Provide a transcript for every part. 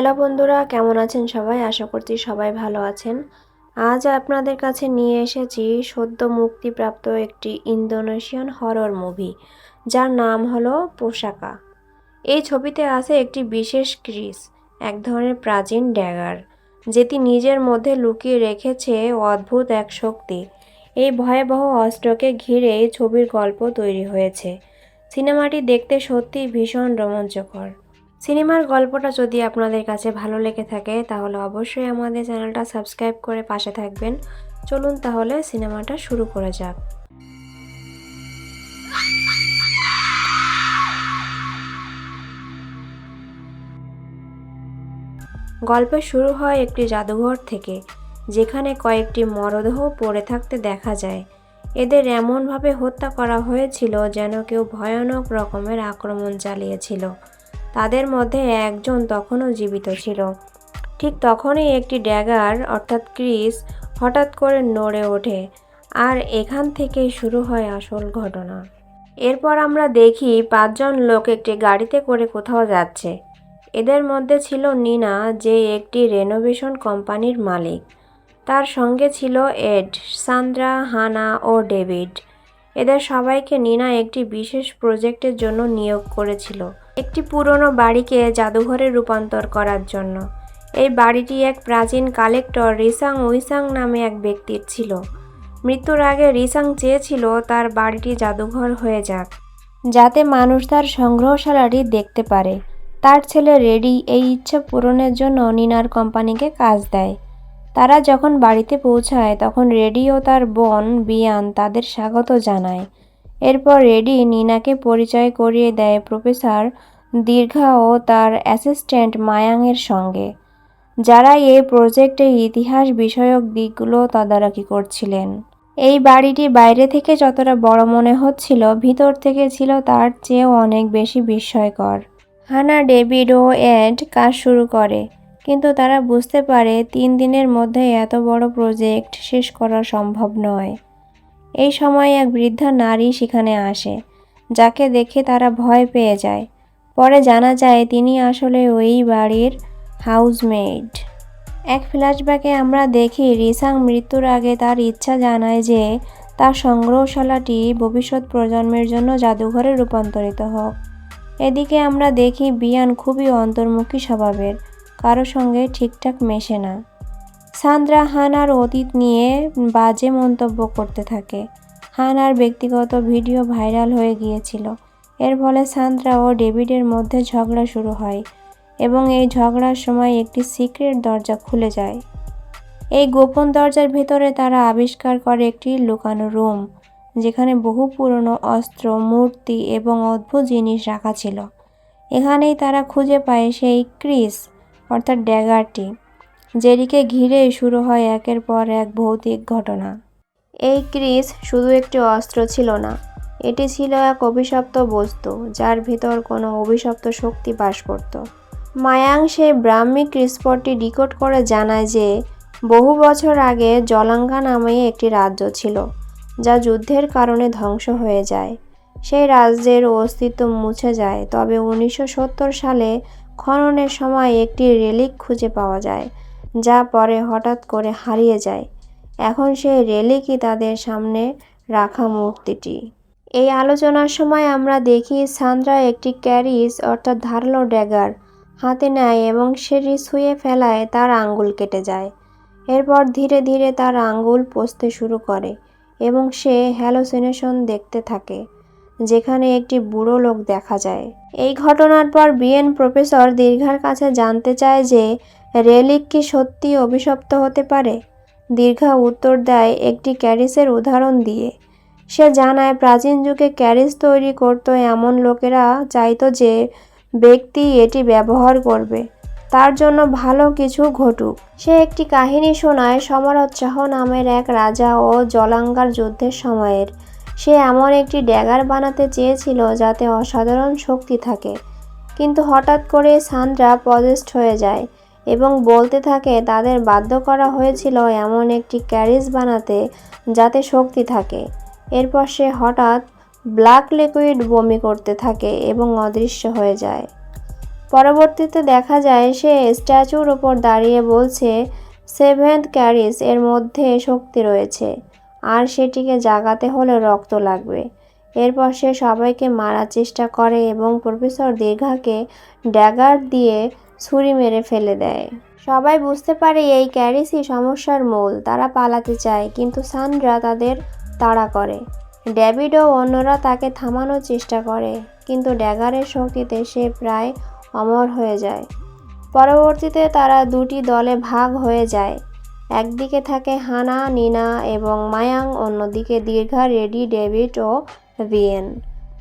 Hello বন্ধুরা, কেমন আছেন সবাই? আশা করছি সবাই ভালো আছেন। আজ আপনাদের কাছে নিয়ে এসেছি সদ্য মুক্তিপ্রাপ্ত একটি ইন্দোনেশিয়ান হরর মুভি যার নাম হলো পোশাকা। এই ছবিতে আছে একটি বিশেষ ক্রিস, এক ধরনের প্রাচীন ড্যাগার যেটি নিজের মধ্যে লুকিয়ে রেখেছে অদ্ভুত এক শক্তি। এই ভয়াবহ অস্ত্রকে ঘিরে ছবির গল্প তৈরি হয়েছে। সিনেমাটি দেখতে সত্যিই ভীষণ রোমাঞ্চকর। সিনেমার গল্পটা যদি আপনাদের কাছে ভালো লেগে থাকে, তাহলে অবশ্যই আমাদের চ্যানেলটা সাবস্ক্রাইব করে পাশে থাকবেন। চলুন তাহলে সিনেমাটা শুরু করা যাক। গল্প শুরু হয় একটি জাদুঘর থেকে, যেখানে কয়েকটি মরদেহ পড়ে থাকতে দেখা যায়। এদের এমনভাবে হত্যা করা হয়েছিল যেন কেউ ভয়ানক রকমের আক্রমণ চালিয়েছিল। তাদের মধ্যে একজন তখনও জীবিত ছিল। ঠিক তখনই একটি ড্যাগার, অর্থাৎ ক্রিস, হঠাৎ করে নড়ে ওঠে আর এখান থেকেই শুরু হয় আসল ঘটনা। এরপর আমরা দেখি পাঁচজন লোক একটি গাড়িতে করে কোথাও যাচ্ছে। এদের মধ্যে ছিল নিনা, যে একটি রেনোভেশন কোম্পানির মালিক। তার সঙ্গে ছিল এড, সান্দ্রা, হানা ও ডেভিড। এদের সবাইকে নিনা একটি বিশেষ প্রজেক্টের জন্য নিয়োগ করেছিল। একটি পুরনো বাড়িকে জাদুঘরে রূপান্তর করার জন্য। এই বাড়িটি এক প্রাচীন কালেক্টর রিসাং উইসাং নামে এক ব্যক্তির ছিল। মৃত্যুর আগে রিসাং চেয়েছিল তার বাড়িটি জাদুঘর হয়ে যাক, যাতে মানুষ তার সংগ্রহশালাটি দেখতে পারে। তার ছেলে রেডি এই ইচ্ছা পূরণের জন্য নিনার কোম্পানিকে কাজ দেয়। তারা যখন বাড়িতে পৌঁছায়, তখন রেডি ও তার বোন বিয়ান তাদের স্বাগত জানায়। এরপর রেডি নিনাকে পরিচয় করিয়ে দেয় প্রফেসর দীর্ঘা ও তার অ্যাসিস্ট্যান্ট মায়াংয়ের সঙ্গে, যারা এই প্রজেক্টের ইতিহাস বিষয়ক দিকগুলো তদারকি করছিলেন। এই বাড়িটি বাইরে থেকে যতটা বড় মনে হচ্ছিল, ভিতর থেকে ছিল তার চেয়েও অনেক বেশি বিস্ময়কর। হানা, ডেভিড ও এড কাজ শুরু করে, কিন্তু তারা বুঝতে পারে তিন দিনের মধ্যে এত বড় প্রজেক্ট শেষ করা সম্ভব নয়। এই সময় এক বৃদ্ধা নারী সেখানে আসে, যাকে দেখে তারা ভয় পেয়ে যায়। পরে জানা যায় তিনি আসলে ওই বাড়ির হাউসমেড এক ফ্ল্যাশব্যাকে আমরা দেখি রিসাং মৃত্যুর আগে তার ইচ্ছা জানায় যে তার সংগ্রহশালাটি ভবিষ্যৎ প্রজন্মের জন্য জাদুঘরে রূপান্তরিত হোক। এদিকে আমরা দেখি বিয়ান খুবই অন্তর্মুখী স্বভাবের, কারও সঙ্গে ঠিকঠাক মেশে না। সান্দ্রা হানার অতীত নিয়ে বাজে মন্তব্য করতে থাকে। হানার ব্যক্তিগত ভিডিও ভাইরাল হয়ে গিয়েছিল। এর ফলে সান্দ্রা ও ডেভিডের মধ্যে ঝগড়া শুরু হয় এবং এই ঝগড়ার সময় একটি সিক্রেট দরজা খুলে যায়। এই গোপন দরজার ভেতরে তারা আবিষ্কার করে একটি লুকানো রুম, যেখানে বহু পুরনো অস্ত্র, মূর্তি এবং অদ্ভুত জিনিস রাখা ছিল। এখানেই তারা খুঁজে পায় সেই ক্রিস, অর্থাৎ ড্যাগারটি। জেরিকে ঘিরে শুরু হয় একের পর এক ভৌতিক ঘটনা। এই ক্রিস শুধু একটি অস্ত্র ছিল না, এটি ছিল এক অভিশপ্ত বস্তু, যার ভিতর কোনো অভিশপ্ত শক্তি বাস করত। মায়াং সেই ব্রাহ্মী ক্রিস্পটটি ডিকোড করে জানায় যে, বহু বছর আগে জলাঙ্গা নামে একটি রাজ্য ছিল, যা যুদ্ধের কারণে ধ্বংস হয়ে যায়। সেই রাজ্যের অস্তিত্ব মুছে যায়, তবে উনিশশো সত্তর সালে খননের সময় একটি রেলিক খুঁজে পাওয়া যায় যা পরে হঠাৎ করে হারিয়ে যায়। এখন সেই রেলিকই তাদের সামনে রাখা মূর্তিটি এই আলোচনার সময় আমরা দেখি সান্দ্রা একটি ক্যারিস অর্থাৎ ধারালো ড্যাগার, হাতে নেয় এবং সেটি শুয়ে ফেলায় তার আঙ্গুল কেটে যায়। এরপর ধীরে ধীরে তার আঙ্গুল পচতে শুরু করে এবং সে হ্যালোসিনেশন দেখতে থাকে, যেখানে একটি বুড়ো লোক দেখা যায়। এই ঘটনার পর বিএন প্রফেসর দীর্ঘার কাছে জানতে চায় যে রেলিক কি সত্যি অভিশপ্ত হতে পারে? দীর্ঘা উত্তর দেয়, একটি ক্যারিসের উদাহরণ দিয়ে। সে জানায়, প্রাচীন যুগে ক্যারিস তৈরি করত এমন লোকেরা চাইতো যে ব্যক্তি এটি ব্যবহার করবে। তার জন্য ভালো কিছু ঘটুক। সে একটি কাহিনী শোনায় সমরোৎসাহ নামের এক রাজা ও জলাঙ্গার যুদ্ধের সময়ের। সে এমন একটি ড্যাগার বানাতে চেয়েছিল যাতে অসাধারণ শক্তি থাকে। কিন্তু হঠাৎ করে সান্দ্রা পজেস্ট হয়ে যায়। এবং বলতে থাকে, তাদের বাধ্য করা হয়েছিল এমন একটি ক্যারিজ বানাতে যাতে শক্তি থাকে। এরপর সে হঠাৎ ব্ল্যাক লিকুইড বমি করতে থাকে এবং অদৃশ্য হয়ে যায়। পরবর্তীতে দেখা যায়, সে স্ট্যাচুর ওপর দাঁড়িয়ে বলছে, সেভেন্থ ক্যারিস এর মধ্যে শক্তি রয়েছে। আর সেটিকে জাগাতে হলে রক্ত লাগবে। এরপর সে সবাইকে মারার চেষ্টা করে এবং প্রফেসর দীর্ঘাকে ড্যাগার দিয়ে ছুরি মেরে ফেলে দেয়। সবাই বুঝতে পারে এই ক্যারিসই সমস্যার মূল, তারা পালাতে চায়, কিন্তু সান্ড্রা তাদের তাড়া করে। ডেভিড ও অন্যরা তাকে থামানোর চেষ্টা করে, কিন্তু ড্যাগারের শক্তিতে সে প্রায় অমর হয়ে যায়। পরবর্তীতে তারা দুটি দলে ভাগ হয়ে যায়। একদিকে থাকে হানা, নিনা এবং মায়াং, অন্যদিকে দীর্ঘা, রেডি, ডেভিড ও ভিয়েন।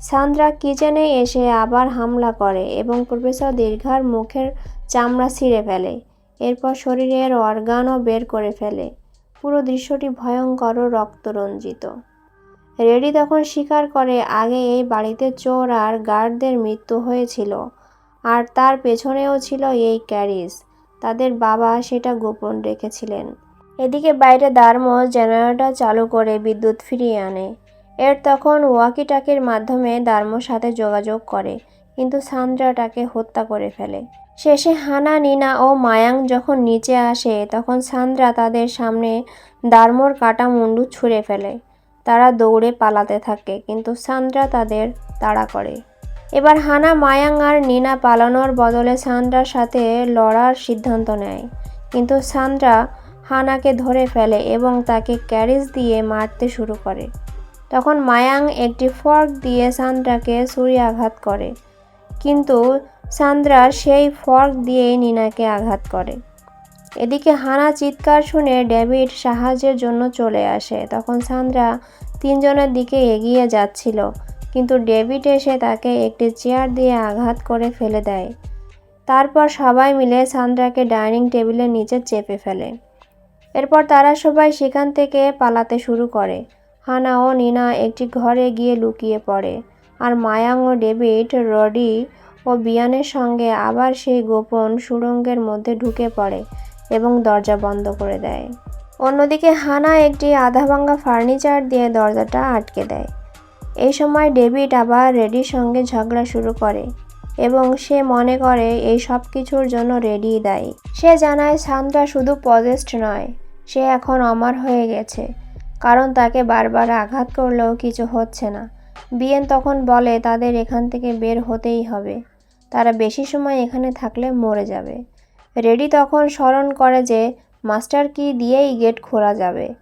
সান্দ্রা কিচেনে এসে আবার হামলা করে এবং প্রফেসর দীর্ঘার মুখের চামড়া ছিঁড়ে ফেলে। এরপর শরীরের অর্গানও বের করে ফেলে। পুরো দৃশ্যটি ভয়ঙ্কর ও রক্তরঞ্জিত। রেডি তখন স্বীকার করে আগে এই বাড়িতে চোর আর গার্ডদের মৃত্যু হয়েছিল আর তার পেছনেও ছিল এই ক্যারিস তাদের বাবা সেটা গোপন রেখেছিলেন। এদিকে বাইরে দারমো জেনারেটর চালু করে বিদ্যুৎ ফিরিয়ে আনে। এর তখন ওয়াকিটাকির মাধ্যমে দার্মোর সাথে যোগাযোগ করে, কিন্তু সান্দ্রা তাকে হত্যা করে ফেলে। শেষে হানা, নিনা ও মায়াং যখন নিচে আসে, তখন সান্দ্রা তাদের সামনে দার্মোর কাটা মুন্ডু ছুঁড়ে ফেলে। তারা দৌড়ে পালাতে থাকে, কিন্তু সান্দ্রা তাদের তাড়া করে। এবার হানা, মায়াং আর নিনা পালানোর বদলে সান্দ্রার সাথে লড়ার সিদ্ধান্ত নেয়। কিন্তু সান্দ্রা হানাকে ধরে ফেলে এবং তাকে ক্যারিজ দিয়ে মারতে শুরু করে। তখন মায়াং একটি ফর্ক দিয়ে সান্দ্রাকে আঘাত করে। কিন্তু সান্দ্রা সেই ফর্ক দিয়েই নিনাকে আঘাত করে। এদিকে হানা চিৎকার শুনে ডেভিড সাহায্যের জন্য চলে আসে। তখন সান্দ্রা তিনজনের দিকে এগিয়ে যাচ্ছিল, কিন্তু ডেভিড এসে তাকে একটি চেয়ার দিয়ে আঘাত করে ফেলে দেয়। তারপর সবাই মিলে সান্দ্রাকে ডাইনিং টেবিলের নিচে চেপে ফেলে। এরপর তারা সবাই সেখান থেকে পালাতে শুরু করে। হানা ও নিনা একটি ঘরে গিয়ে লুকিয়ে পড়ে। আর মায়াং ও ডেভিড, রডি ও বিয়ানের সঙ্গে আবার সেই গোপন সুড়ঙ্গের মধ্যে ঢুকে পড়ে এবং দরজা বন্ধ করে দেয়। অন্যদিকে হানা একটি আধা ভাঙ্গা ফার্নিচার দিয়ে দরজাটা আটকে দেয়। এই সময় ডেভিড আবার রেডির সঙ্গে ঝগড়া শুরু করে এবং সে মনে করে এই সব কিছুর জন্য রেডি দায়ী। সে জানায় সান্দ্রা শুধু পজেস্ট নয়, সে এখন অমর হয়ে গেছে। কারণ তাকে বারবার আঘাত করলেও কিছু হচ্ছে না। বিয়েন তখন বলে, তাদের এখান থেকে বের হতেই হবে। তারা বেশি সময় এখানে থাকলে মরে যাবে। রেডি তখন স্মরণ করে যে, মাস্টার কি দিয়েই গেট খোলা যাবে?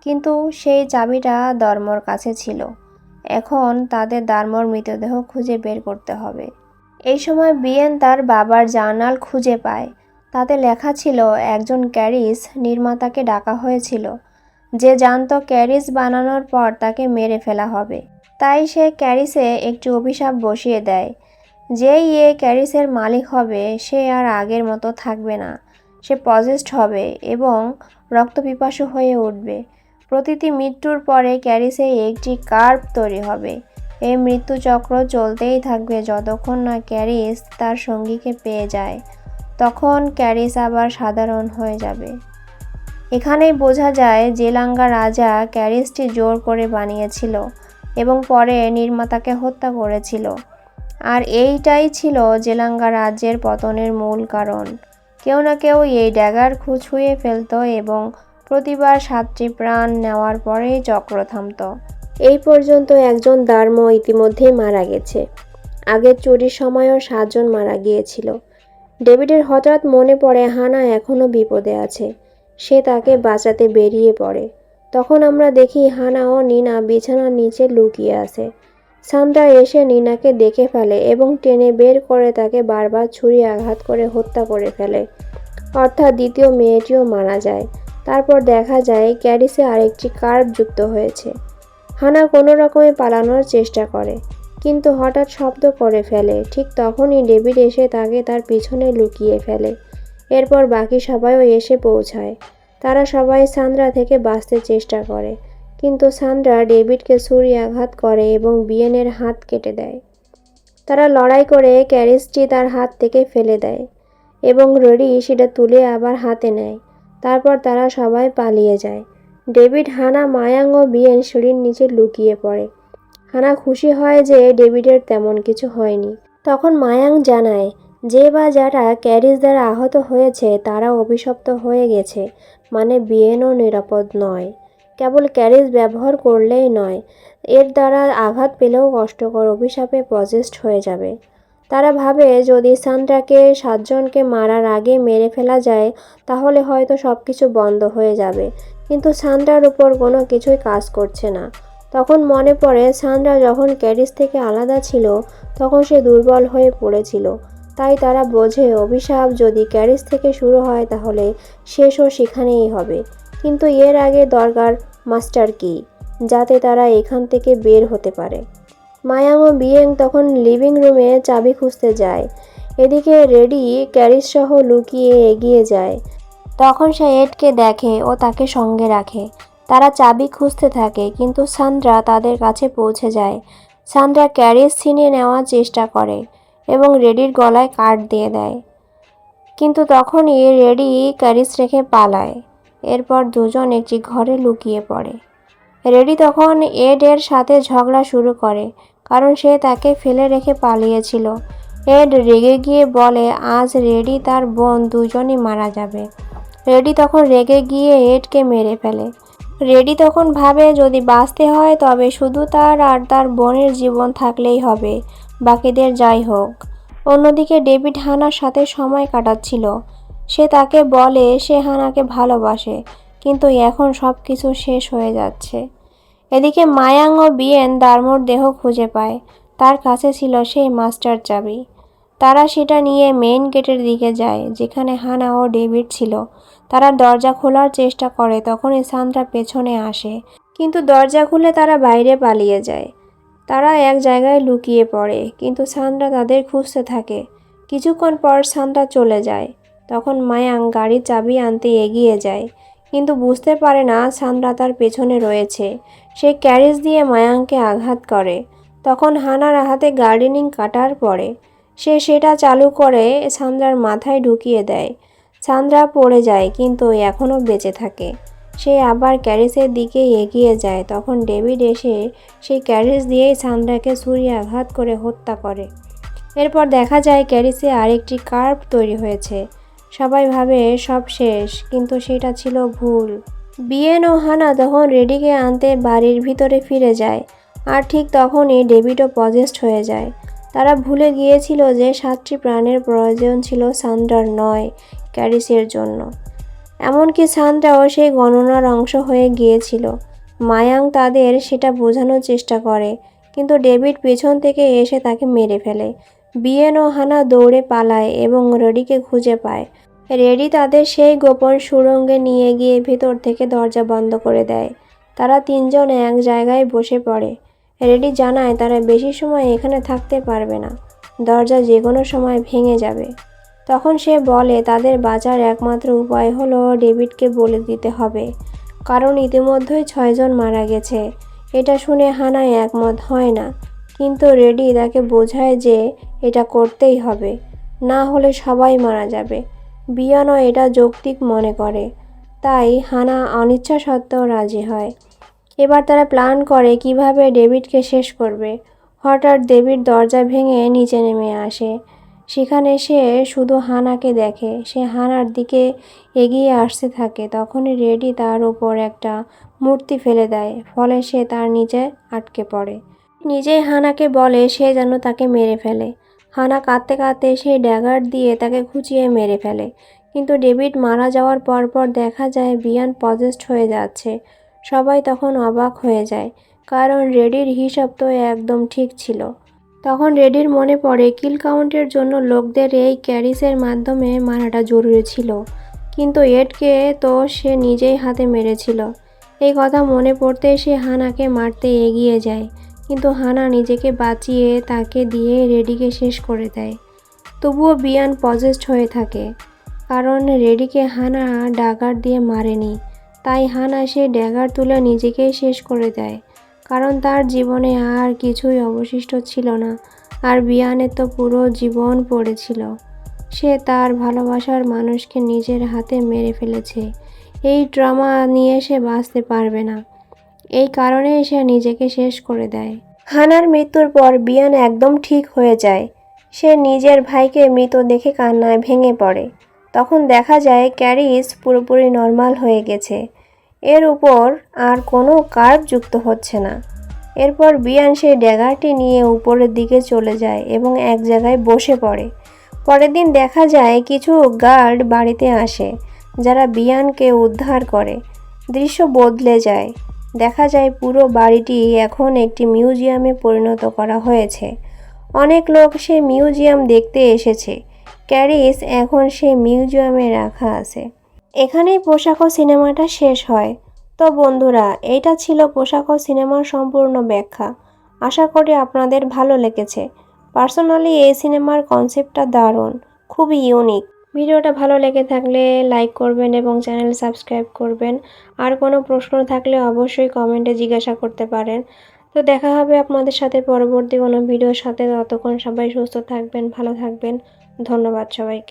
কিন্তু সেই চাবিটা দর্মর কাছে ছিল। এখন তাদের দার্মর মৃতদেহ খুঁজে বের করতে হবে। এই সময় বিয়েন তার বাবার জার্নাল খুঁজে পায়। তাতে লেখা ছিল, একজন ক্যারিস নির্মাতাকে ডাকা হয়েছিল। যে জানতো ক্যারিস বানানোর পর তাকে মেরে ফেলা হবে। তাই সে ক্যারিসে একটি অভিশাপ বসিয়ে দেয়। যেই এ ক্যারিসের মালিক হবে, সে আর আগের মতো থাকবে না। সে পজেস্ট হবে এবং রক্তপিপাসু হয়ে উঠবে। প্রতিটি মৃত্যুর পরে ক্যারিসে একটি কার্ভ তৈরি হবে। এই মৃত্যুচক্র চলতেই থাকবে যতক্ষণ না ক্যারিস তার সঙ্গীকে পেয়ে যায়। তখন ক্যারিস আবার সাধারণ হয়ে যাবে। এখানেই বোঝা যায় জেলাঙ্গা রাজা ক্যারিসটি জোর করে বানিয়েছিল এবং পরে নির্মাতাকে হত্যা করেছিল। আর এইটাই ছিল জেলাঙ্গা রাজ্যের পতনের মূল কারণ। কেউ না কেউ এই ড্যাগার খুঁচুয়ে ফেলতো এবং প্রতিবার সাতটি প্রাণ নেওয়ার পরেই চক্র থামত। এই পর্যন্ত একজন দার্ম ইতিমধ্যেই মারা গেছে। আগের চুরির সময়ও সাতজন মারা গিয়েছিল। ডেভিডের হঠাৎ মনে পড়ে হানা এখনও বিপদে আছে। সে তাকে বাঁচাতে বেরিয়ে পড়ে। তখন আমরা দেখি হানা ও নিনা বিছানার নিচে লুকিয়ে আছে। সান্দ্রা এসে নিনাকে দেখে ফেলে এবং টেনে বের করে তাকে বারবার ছুরি আঘাত করে হত্যা করে ফেলে। অর্থাৎ দ্বিতীয় মেয়েটিও মারা যায়। তারপর দেখা যায় ক্যারিসে আরেকটি কার্ভ যুক্ত হয়েছে। হানা কোনো রকমে পালানোর চেষ্টা করে, কিন্তু হঠাৎ শব্দ করে ফেলে। ঠিক তখনই ডেভিড এসে তাকে তার পিছনে লুকিয়ে ফেলে। এরপর বাকি সবাইও এসে পৌঁছায়। তারা সবাই সান্দ্রা থেকে বাঁচতে চেষ্টা করে, কিন্তু সান্দ্রা ডেভিডকে ছুরি আঘাত করে এবং বিয়েনের হাত কেটে দেয়। তারা লড়াই করে ক্যারিসটি তার হাত থেকে ফেলে দেয় এবং রডি সেটা তুলে আবার হাতে নেয়। তারপর তারা সবাই পালিয়ে যায়। ডেভিড, হানা, মায়াং ও বিয়েন সিঁড়ির নিচে লুকিয়ে পড়ে। হানা খুশি হয় যে ডেভিডের তেমন কিছু হয়নি। তখন মায়াং জানায় যে বা যারা ক্যারিজ দ্বারা আহত হয়েছে, তারা অভিশপ্ত হয়ে গেছে। মানে বিয়েনও নিরাপদ নয়। কেবল ক্যারিজ ব্যবহার করলেই নয়, এর দ্বারা আঘাত পেলেও কষ্টকর অভিশাপে পজেস্ট হয়ে যাবে। তারা ভাবে, যদি সান্ড্রাকে সাতজনকে মারার আগে মেরে ফেলা যায়, তাহলে হয়তো সব কিছু বন্ধ হয়ে যাবে। কিন্তু সান্ড্রার উপর কোনো কিছুই কাজ করছে না। তখন মনে পড়ে সান্ড্রা যখন ক্যারিস থেকে আলাদা ছিল, তখন সে দুর্বল হয়ে পড়েছিল। তাই তারা বোঝে অভিশাপ যদি ক্যারিস থেকে শুরু হয় তাহলে শেষও সেখানেই হবে। কিন্তু এর আগে দরকার মাস্টার কি, যাতে তারা এখান থেকে বের হতে পারে। মায়াং ও বিয়েং তখন লিভিং রুমে চাবি খুঁজতে যায়। এদিকে রেডি ক্যারিস সহ লুকিয়ে এগিয়ে যায়। তখন সে এডকে দেখে ও তাকে সঙ্গে রাখে। তারা চাবি খুঁজতে থাকে, কিন্তু সান্দ্রা তাদের কাছে পৌঁছে যায়। সান্দ্রা ক্যারিস ছিনিয়ে নেওয়ার চেষ্টা করে। এবং রেডির গলায় কাঠ দিয়ে দেয়। কিন্তু তখনই রেডি ক্যারিস রেখে পালায়। এরপর দুজন একটি ঘরে লুকিয়ে পড়ে। রেডি তখন এড এর সাথে ঝগড়া শুরু করে, কারণ সে তাকে ফেলে রেখে পালিয়েছিল। এড রেগে গিয়ে বলে, আজ রেডি তার বোন দুজনই মারা যাবে। রেডি তখন রেগে গিয়ে এডকে মেরে ফেলে। রেডি তখন ভাবে, যদি বাঁচতে হয় তবে শুধু তার আর তার বোনের জীবন থাকলেই হবে। বাকিদের যাই হোক। অন্যদিকে ডেভিড হানার সাথে সময় কাটাচ্ছিল। সে তাকে বলে সে হানাকে ভালোবাসে, কিন্তু এখন সব কিছু শেষ হয়ে যাচ্ছে। এদিকে মায়াং ও বিয়েন দারমোর দেহ খুঁজে পায়। তার কাছে ছিল সেই মাস্টার চাবি। তারা সেটা নিয়ে মেইন গেটের দিকে যায়, যেখানে হানা ও ডেভিড ছিল। তারা দরজা খোলার চেষ্টা করে, তখনই সান্দ্রা পেছনে আসে। কিন্তু দরজা খুলে তারা বাইরে পালিয়ে যায়। তারা এক জায়গায় লুকিয়ে পড়ে, কিন্তু সান্দ্রা তাদের খুঁজতে থাকে। কিছুক্ষণ পর সান্দ্রা চলে যায়। তখন মায়াং গাড়ির চাবি আনতে এগিয়ে যায়, কিন্তু বুঝতে পারে না সান্দ্রা তার পেছনে রয়েছে। সে ক্যারেজ দিয়ে মায়াংকে আঘাত করে। তখন হানার হাতে গার্ডেনিং কাটার পরে সে সেটা চালু করে, সান্দ্রার মাথায় ঢুকিয়ে দেয়। সান্দ্রা পড়ে যায়, কিন্তু এখনও বেঁচে থাকে। সে আবার ক্যারিসের দিকে এগিয়ে যায়। তখন ডেভিড এসে সেই ক্যারিস দিয়েই সান্দ্রাকে ছুরি আঘাত করে হত্যা করে। এরপর দেখা যায় ক্যারিসে আরেকটি কার্ভ তৈরি হয়েছে। সবাই ভাবে সব শেষ, কিন্তু সেটা ছিল ভুল। বিয়েন ও হানা তখন রেডিকে আনতে বাড়ির ভিতরে ফিরে যায় আর ঠিক তখনই ডেভিডও পজেস্ট হয়ে যায়। তারা ভুলে গিয়েছিল যে সাতটি প্রাণের প্রয়োজন ছিল সান্ডার নয় ক্যারিসের জন্য। এমনকি সান্ডাও সেই গণনার অংশ হয়ে গিয়েছিল। মায়াং তাদের সেটা বোঝানোর চেষ্টা করে, কিন্তু ডেভিড পেছন থেকে এসে তাকে মেরে ফেলে। বিয়েন ও হানা দৌড়ে পালায় এবং রেডিকে খুঁজে পায়। রেডি তাদের সেই গোপন সুড়ঙ্গে নিয়ে গিয়ে ভেতর থেকে দরজা বন্ধ করে দেয়। তারা তিনজন এক জায়গায় বসে পড়ে। রেডি জানায় তারা বেশি সময় এখানে থাকতে পারবে না। দরজা যে কোনো সময় ভেঙে যাবে। তখন সে বলে, তাদের বাঁচার একমাত্র উপায় হলো ডেভিডকে বলে দিতে হবে। কারণ ইতিমধ্যেই ছয়জন মারা গেছে। এটা শুনে হানায় একমত হয় না। কিন্তু রেডি তাকে বোঝায় যে এটা করতেই হবে। না হলে সবাই মারা যাবে। বিয়ানও এটা যৌক্তিক মনে করে। তাই হানা অনিচ্ছা সত্ত্বেও রাজি হয়। এবার তারা প্ল্যান করে কীভাবে ডেভিডকে শেষ করবে। হঠাৎ ডেভিড দরজা ভেঙে নিচে নেমে আসে। সেখানে সে শুধু হানাকে দেখে। সে হানার দিকে এগিয়ে আসতে থাকে। তখনই রেডি তার উপর একটা মূর্তি ফেলে দেয়, ফলে সে তার নিচে আটকে পড়ে। নিজেই হানাকে বলে সে যেন তাকে মেরে ফেলে। হানা কাঁদতে কাঁদতে সেই ড্যাগার দিয়ে তাকে খুঁচিয়ে মেরে ফেলে। কিন্তু ডেভিড মারা যাওয়ার পরপর দেখা যায় বিয়ান পজেস্ট হয়ে যাচ্ছে। সবাই তখন অবাক হয়ে যায়। কারণ রেডির হিসাব তো একদম ঠিক ছিল। তখন রেডির মনে পড়ে, কিল কাউন্টের জন্য লোকদের এই ক্যারিসের মাধ্যমে মারাটা জরুরি ছিল। কিন্তু এডকে তো সে নিজেই হাতে মেরেছিল। এই কথা মনে পড়তে সে হানাকে মারতে এগিয়ে যায়। কিন্তু হানা নিজেকে বাঁচিয়ে তাকে দিয়ে রেডিকে শেষ করে দেয়। তবুও বিয়ান পজেস্ট হয়ে থাকে। কারণ রেডিকে হানা ডাগার দিয়ে মারেনি। তাই হানা সে ড্যাগার তুলে নিজেকেই শেষ করে দেয়। কারণ তার জীবনে আর কিছুই অবশিষ্ট ছিল না, আর বিয়ানের তো পুরো জীবন পড়েছিল। সে তার ভালোবাসার মানুষকে নিজের হাতে মেরে ফেলেছে। এই ড্রামা নিয়ে সে বাঁচতে পারবে না। এই কারণেই সে নিজেকে শেষ করে দেয়। হানার মৃত্যুর পর বিয়ান একদম ঠিক হয়ে যায়। সে নিজের ভাইকে মৃত দেখে কান্নায় ভেঙে পড়ে। তখন দেখা যায়, ক্যারিস পুরোপুরি নর্মাল হয়ে গেছে। এর উপর আর কোনো কার্ভ যুক্ত হচ্ছে না। এরপর বিয়ান সেই ড্যাগারটি নিয়ে উপরের দিকে চলে যায় এবং এক জায়গায় বসে পড়ে। পরের দিন দেখা যায় কিছু গার্ড বাড়িতে আসে, যারা বিয়ানকে উদ্ধার করে। দৃশ্য বদলে যায়। দেখা যায় পুরো বাড়িটি এখন একটি মিউজিয়ামে পরিণত করা হয়েছে। অনেক লোক সে মিউজিয়াম দেখতে এসেছে। ক্যারিস এখন সে মিউজিয়ামে রাখা আছে। এখানেই পোশাক ও সিনেমাটা শেষ হয়। তো বন্ধুরা, এইটা ছিল পোশাক ও সিনেমার সম্পূর্ণ ব্যাখ্যা। আশা করি আপনাদের ভালো লেগেছে। পার্সোনালি এই সিনেমার কনসেপ্টটা দারুণ, খুবই ইউনিক। ভিডিওটা ভালো লেগে থাকলে লাইক করবেন এবং চ্যানেল সাবস্ক্রাইব করবেন। আর কোনো প্রশ্ন থাকলে অবশ্যই কমেন্টে জিজ্ঞাসা করতে পারেন। তো দেখা হবে আপনাদের সাথে পরবর্তী কোনো ভিডিওর সাথে। ততক্ষণ সবাই সুস্থ থাকবেন, ভালো থাকবেন। ধন্যবাদ সবাইকে।